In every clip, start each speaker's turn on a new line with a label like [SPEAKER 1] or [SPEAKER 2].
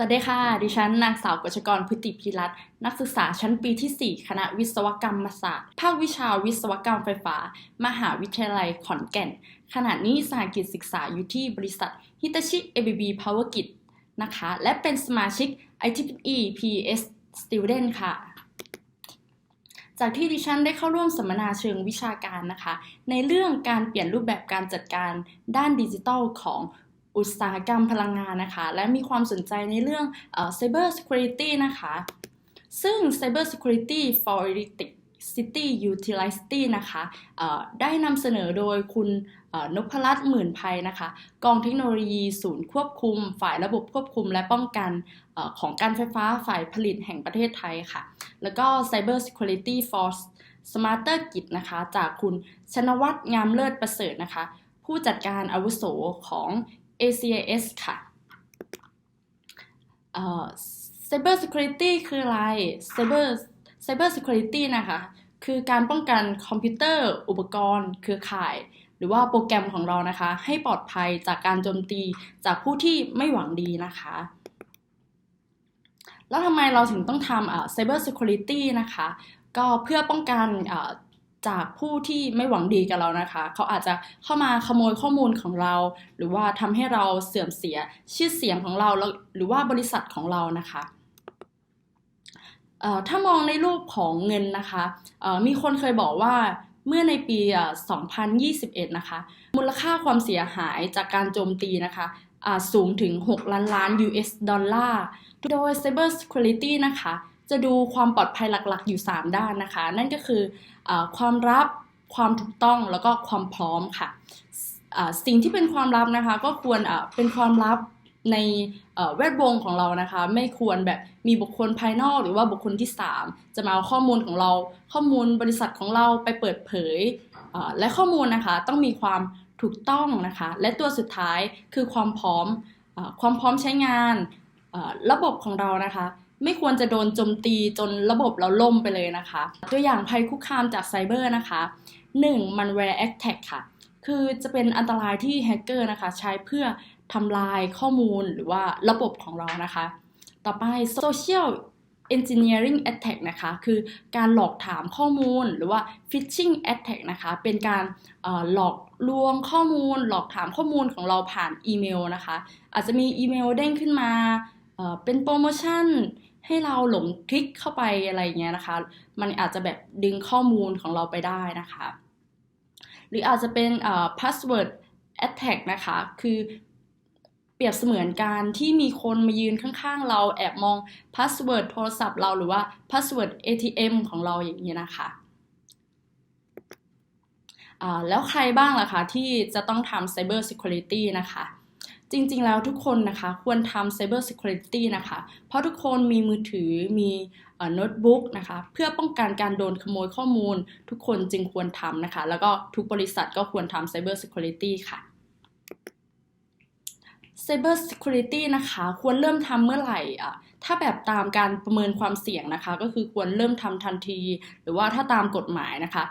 [SPEAKER 1] สวัสดีค่ะ ดิฉันนางสาวกชกรพฤติพิรัตน์นักศึกษาชั้นปีที่ 4 คณะวิศวกรรมศาสตร์ ภาควิชาวิศวกรรมไฟฟ้า มหาวิทยาลัยขอนแก่น ขณะนี้สหกิจศึกษาอยู่ที่บริษัท Hitachi ABB Power Grid นะคะ และเป็นสมาชิก IEEE PS Student ค่ะ จากที่ดิฉันได้เข้าร่วมสัมมนาเชิงวิชาการนะคะ ในเรื่องการเปลี่ยนรูปแบบการจัดการด้านดิจิทัลของ อุตสาหกรรมพลังงานนะคะ และมีความสนใจในเรื่องเอ่อ Cyber Security นะคะ ซึ่ง Cyber Security for Electricity Utility นะคะได้นำเสนอโดยคุณนพรัตน์หมื่นภัยนะคะ กองเทคโนโลยีศูนย์ควบคุม ฝ่ายระบบควบคุมและป้องกันอของการไฟฟ้าฝ่ายผลิตแห่งประเทศไทยค่ะ แล้วก็ Cyber Security for Smarter Grid นะคะ จากคุณชนวัฒน์งามเลิศประเสริฐนะคะผู้จัดการอาวุโสของ ACIS ค่ะเอ่อ Cyber Security คืออะไร Cyber Cyber Security นะคะ คือการป้องกันคอมพิวเตอร์ อุปกรณ์ เครือข่าย หรือว่าโปรแกรมของเรานะคะ ให้ปลอดภัยจากการโจมตีจากผู้ที่ไม่หวังดีนะคะ แล้วทำไมเราถึงต้องทำอ่า Cyber Security นะคะ ก็เพื่อป้องกันอ่า จากผู้ที่ไม่หวังดีกับเรานะคะ เขาอาจจะเข้ามาขโมยข้อมูลของเรา หรือว่าทำให้เราเสื่อมเสียชื่อเสียงของเราหรือว่าบริษัทของเรานะคะถ้ามองในรูปของเงินนะคะมีคนเคยบอกว่าเมื่อในปีอะ2021 นะคะ มูลค่าความเสียหายจากการโจมตีนะคะสูงถึง 6 ล้านล้าน US ดอลลาร์ โดย Cyber Security นะคะ จะดูความปลอดภัยหลักๆ อยู่ 3 ด้านนะคะ นั่นก็คืออความลับความถูกต้องแล้วก็ความพร้อมค่ะสิ่งที่เป็นความลับนะคะ ก็ควรอ่าเป็นความลับในเอ่อแวดวงของเรานะคะ ไม่ควรแบบมีบุคคลภายนอกหรือว่าบุคคลที่ 3 จะมาเอาข้อมูลของเรา ข้อมูลบริษัทของเราไปเปิดเผย และข้อมูลนะคะต้องมีความถูกต้องนะคะ และตัวสุดท้ายคือความพร้อมอความพร้อมใช้งานระบบของเรานะคะ ไม่ควรจะโดนโจมตีจนระบบเราล่มไปเลยนะคะ ตัวอย่างภัยคุกคามจากไซเบอร์นะคะ 1. malware attack ค่ะ คือจะเป็นอันตรายที่แฮกเกอร์นะคะ ใช้เพื่อทำลายข้อมูลหรือว่าระบบของเรานะคะ ต่อไป social engineering attack นะคะ คือการหลอกถามข้อมูลหรือว่า phishing attack นะคะ เป็นการหลอกลวงข้อมูล หลอกถามข้อมูลของเราผ่านอีเมลนะคะ อาจจะมีอีเมลเด้งขึ้นมาเป็นโปรโมชั่น ให้เราหลงคลิกเข้าไปอะไรเงี้ยนะคะ มันอาจจะแบบดึงข้อมูลของเราไปได้นะคะ หรืออาจจะเป็นเอ่อ password attack นะคะ คือเปรียบเสมือนการที่มีคนมายืนข้างๆ เราแอบมอง password โทรศัพท์เราหรือว่า password ATM ของเราอย่างนี้นะคะแล้วใครบ้างล่ะคะที่จะต้องทำ Cyber Security นะคะ จริงๆ แล้วทุกคนนะคะควรทำ Cyber Security นะคะ เพราะทุกคนมีมือถือมีโน้ตบุ๊กนะคะ เพื่อป้องกันการโดนขโมยข้อมูล ทุกคนจึงควรทำนะคะ แล้วก็ทุกบริษัทก็ควรทำ Cyber Security ค่ะ Cyber Security นะคะ ควรเริ่มทำเมื่อไหร่อะถ้าแบบตามการประเมินความเสี่ยงนะคะ ก็คือควรเริ่มทำทันที หรือว่าถ้าตามกฎหมายนะคะ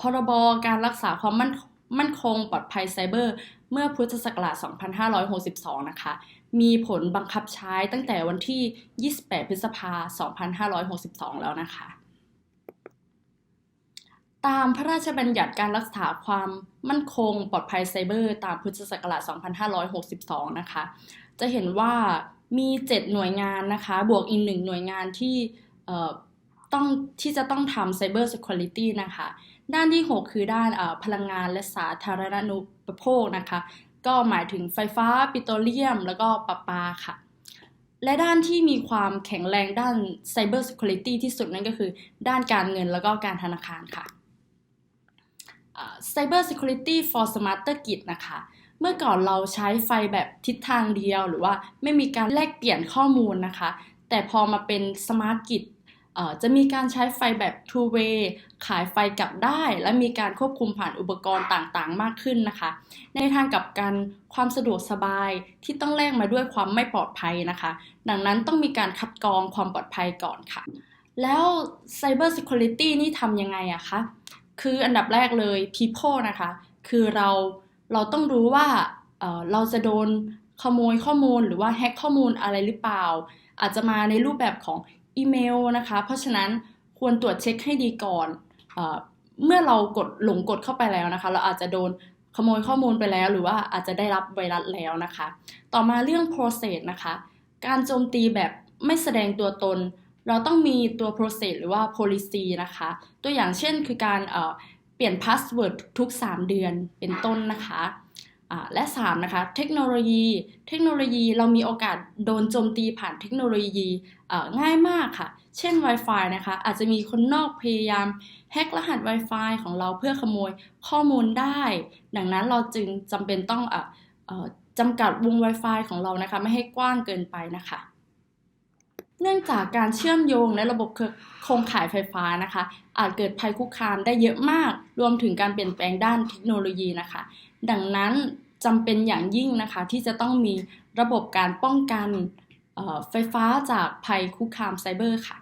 [SPEAKER 1] พรบการรักษาความมั่นมั่นคงปลอดภัยไซเบอร์ เมื่อพุทธศักราช 2562 นะคะ มีผลบังคับใช้ตั้งแต่วันที่ 28 พฤษภาคม2562 แล้วนะคะ ตามพระราชบัญญัติการรักษาความมั่นคงปลอดภัยไซเบอร์ ตามพุทธศักราช 2562 นะคะ จะเห็นว่ามี 7 หน่วยงานนะคะ บวกอีกหนึ่งหน่วยงานที่ต้องที่จะต้องทำ Cyber Security นะคะ ด้านที่ 6 คือด้านพลังงานและสาธารณูปโภคนะคะ ก็หมายถึงไฟฟ้าปิโตรเลียม แล้วก็ประปาค่ะ และด้านที่มีความแข็งแรงด้าน Cyber Security ที่สุดนั่นก็คือ ด้านการเงินแล้วก็การธนาคารค่ะ Cyber Security for Smarter Grid นะคะ เมื่อก่อนเราใช้ไฟแบบทิศทางเดียว หรือว่าไม่มีการแลกเปลี่ยนข้อมูลนะคะ แต่พอมาเป็น Smart Grid จะมีการใช้ไฟแบบ two way ขายไฟกลับได้ และมีการควบคุมผ่านอุปกรณ์ต่างๆ มากขึ้นนะคะ ในทางกลับกันความสะดวกสบายที่ต้องแลกมาด้วยความไม่ปลอดภัยนะคะ ดังนั้นต้องมีการคัดกรองความปลอดภัยก่อนค่ะ แล้ว Cyber Security นี่ทำยังไงอะคะ คืออันดับแรกเลย people นะคะ คือเราเราต้องรู้ว่าเเราจะโดนขโมยข้อมูลหรือว่าแฮ็กข้อมูลอะไรหรือเปล่า อาจจะมาในรูปแบบของ อีเมลนะคะ เพราะฉะนั้นควรตรวจเช็คให้ดีก่อนเอเมื่อเรากดหลงกดเข้าไปแล้วนะคะ เราอาจจะโดนขโมยข้อมูลไปแล้วหรือว่าอาจจะได้รับไวรัสแล้วนะคะ ต่อมาเรื่อง process นะคะ การโจมตีแบบไม่แสดงตัวตน เราต้องมีตัว process หรือว่า policy นะคะ ตัวอย่างเช่นคือการเเปลี่ยน password ทุก 3 เดือนเป็นต้นนะคะ และ3นะคะเทคโนโลยี เทคโนโลยีเรามีโอกาสโดนโจมตีผ่านเทคโนโลยีง่ายมากค่ะ เช่น Wi-Fi นะคะอาจจะมีคนนอกพยายามแฮกรหัส Wi-Fi ของเราเพื่อขโมยข้อมูลได้ ดังนั้นเราจึงจำเป็นต้องอจำกัดวง Wi-Fi ของเรานะคะ ไม่ให้กว้างเกินไปนะคะ เนื่องจากการเชื่อมโยงในระบบโครงข่ายไฟฟ้านะคะ อาจเกิดภัยคุกคามได้เยอะมาก รวมถึงการเปลี่ยนแปลงด้านเทคโนโลยีนะคะ ดังนั้นจำเป็นอย่างยิ่งนะคะ ที่จะต้องมีระบบการป้องกันไฟฟ้าจากภัยคุกคามไซเบอร์ค่ะ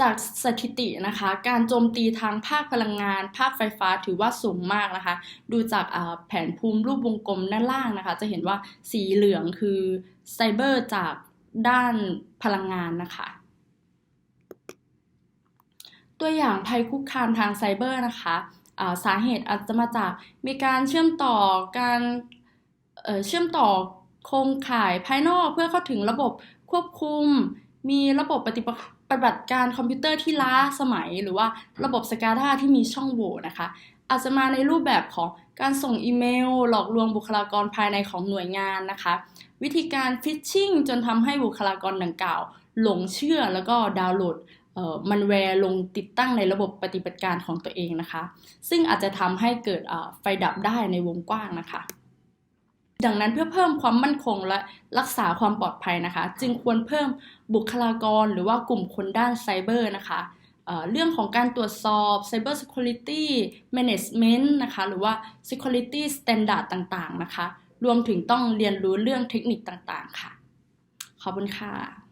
[SPEAKER 1] จากสถิตินะคะ การโจมตีทางภาคพลังงาน ภาคไฟฟ้าถือว่าสูงมากนะคะ ดูจากแผนภูมิรูปวงกลมด้านล่างนะคะ จะเห็นว่าสีเหลืองคือไซเบอร์จาก ด้านพลังงานนะคะ ตัวอย่างภัยคุกคามทางไซเบอร์นะคะสาเหตุอาจจะมาจากมีการเชื่อมต่อการเชื่อมต่อโครงข่ายภายนอกเพื่อเข้าถึงระบบควบคุม มีระบบปฏิบัติการคอมพิวเตอร์ที่ล้าสมัย หรือว่าระบบ SCADA ที่มีช่องโหว่นะคะ อาจจะมาในรูปแบบของการส่งอีเมล หลอกลวงบุคลากรภายในของหน่วยงานนะคะ วิธีการฟิชชิ่งจนทำให้บุคลากรดังกล่าว หลงเชื่อแล้วก็ดาวน์โหลดมันแวร์ลงติดตั้งในระบบปฏิบัติการของตัวเองนะคะ ซึ่งอาจจะทำให้เกิดไฟดับได้ในวงกว้างนะคะ ดังนั้นเพื่อเพิ่มความมั่นคงและรักษาความปลอดภัยนะคะ จึงควรเพิ่มบุคลากรหรือว่ากลุ่มคนด้านไซเบอร์นะคะเเรื่องของการตรวจสอบ Cyber Security Management นะคะ หรือว่า Security Standard ต่างๆ นะคะ รวมถึงต้องเรียนรู้เรื่องเทคนิคต่างๆ ค่ะ ขอบคุณค่ะ